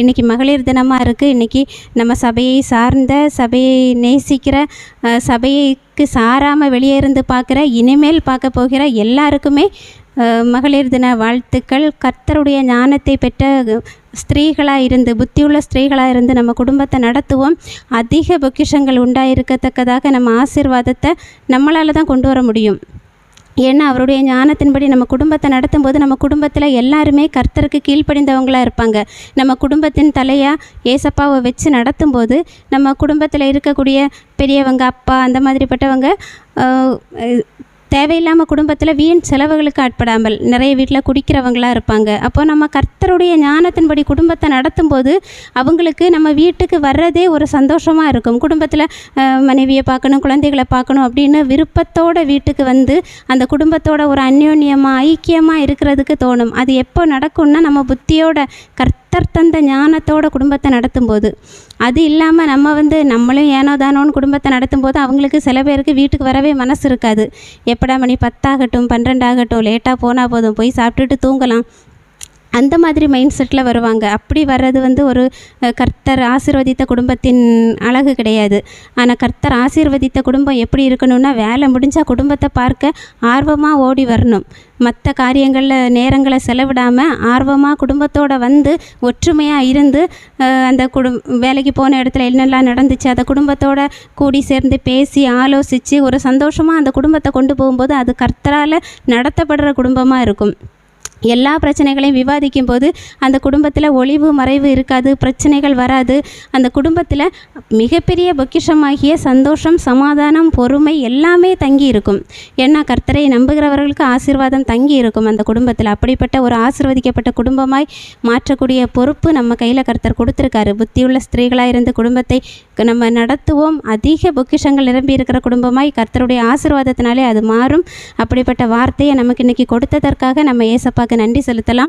இன்றைக்கி மகளிர் தினமாக இருக்குது இன்றைக்கி நம்ம சபையை சார்ந்த சபையை நேசிக்கிற சபைக்கு சாராமல் வெளியே இருந்து பார்க்குற இனிமேல் பார்க்க போகிற எல்லாருக்குமே மகளிர் தின வாழ்த்துக்கள். கர்த்தருடைய ஞானத்தை பெற்ற ஸ்திரீகளாக இருந்து புத்தியுள்ள ஸ்திரீகளாக இருந்து நம்ம குடும்பத்தை நடத்துவோம். அதிக பொக்கிஷங்கள் உண்டாயிருக்கத்தக்கதாக நம்ம ஆசீர்வாதத்தை நம்மளால் தான் கொண்டு வர முடியும். ஏன்னா அவருடைய ஞானத்தின்படி நம்ம குடும்பத்தை நடத்தும்போது நம்ம குடும்பத்தில் எல்லாருமே கர்த்தருக்கு கீழ்ப்படிந்தவங்களாக இருப்பாங்க. நம்ம குடும்பத்தின் தலையாக ஏசப்பாவை வச்சு நடத்தும்போது நம்ம குடும்பத்தில் இருக்கக்கூடிய பெரியவங்க அப்பா அந்த மாதிரிப்பட்டவங்க தேவையில்லாமல் குடும்பத்தில் வீண் செலவுகளுக்கு ஆட்படாமல் நிறைய வீட்டில் குடிக்கிறவங்களாக இருப்பாங்க. அப்போ நம்ம கர்த்தருடைய ஞானத்தின்படி குடும்பத்தை நடத்தும்போது அவங்களுக்கு நம்ம வீட்டுக்கு வர்றதே ஒரு சந்தோஷமாக இருக்கும். குடும்பத்தில் மனைவியை பார்க்கணும் குழந்தைகளை பார்க்கணும் அப்படின்னு விருப்பத்தோட வீட்டுக்கு வந்து அந்த குடும்பத்தோட ஒரு அந்யோன்யமாக ஐக்கியமாக இருக்கிறதுக்கு தோணும். அது எப்போ நடக்கும்னா நம்ம புத்தியோட கர்த்தர் தந்த ஞானத்தோட குடும்பத்தை நடத்தும்போது அது இல்லாமல் நம்ம வந்து நம்மளும் ஏனோ தானோன்னு குடும்பத்தை நடத்தும்போது அவங்களுக்கு சில பேருக்கு வீட்டுக்கு வரவே மனசு இருக்காது. எப்படா மணி பத்தாகட்டும் பன்னெண்டாகட்டும் லேட்டாக போனால் போதும் போய் சாப்பிட்டுட்டு தூங்கலாம். அந்த மாதிரி மைண்ட் செட்டில் வருவாங்க. அப்படி வர்றது வந்து ஒரு கர்த்தர் ஆசீர்வதித்த குடும்பத்தின் அழகு கிடையாது. ஆனால் கர்த்தர் ஆசீர்வதித்த குடும்பம் எப்படி இருக்கணும்னா வேலை முடிஞ்சால் குடும்பத்தை பார்க்க ஆர்வமாக ஓடி வரணும். மற்ற காரியங்களில் நேரங்களை செலவிடாமல் ஆர்வமாக குடும்பத்தோடு வந்து ஒற்றுமையாக இருந்து அந்த குடும் வேலைக்கு போன இடத்துல என்னெல்லாம் நடந்துச்சு அதை குடும்பத்தோட கூடி சேர்ந்து பேசி ஆலோசித்து ஒரு சந்தோஷமாக அந்த குடும்பத்தை கொண்டு போகும்போது அது கர்த்தரால் நடத்தப்படுற குடும்பமாக இருக்கும். எல்லா பிரச்சனைகளையும் விவாதிக்கும் போது அந்த குடும்பத்தில் ஒளிவு மறைவு இருக்காது பிரச்சனைகள் வராது. அந்த குடும்பத்தில் மிகப்பெரிய பொக்கிஷமாகிய சந்தோஷம் சமாதானம் பொறுமை எல்லாமே தங்கி இருக்கும். ஏன்னா கர்த்தரை நம்புகிறவர்களுக்கு ஆசீர்வாதம் தங்கி இருக்கும் அந்த குடும்பத்தில். அப்படிப்பட்ட ஒரு ஆசீர்வதிக்கப்பட்ட குடும்பமாய் மாற்றக்கூடிய பொறுப்பு நம்ம கையில் கர்த்தர் கொடுத்துருக்காரு. புத்தியுள்ள ஸ்திரீகளாக இருந்து குடும்பத்தை நம்ம நடத்துவோம். அதிக பொக்கிஷங்கள் நிரம்பி இருக்கிற குடும்பமாய் கர்த்தருடைய ஆசீர்வாதத்தினாலே அது மாறும். அப்படிப்பட்ட வார்த்தையை நமக்கு இன்னைக்கு கொடுத்ததற்காக நம்ம ஏசப்பா ஏசப்பாக்கு நன்றி செலுத்தலாம்.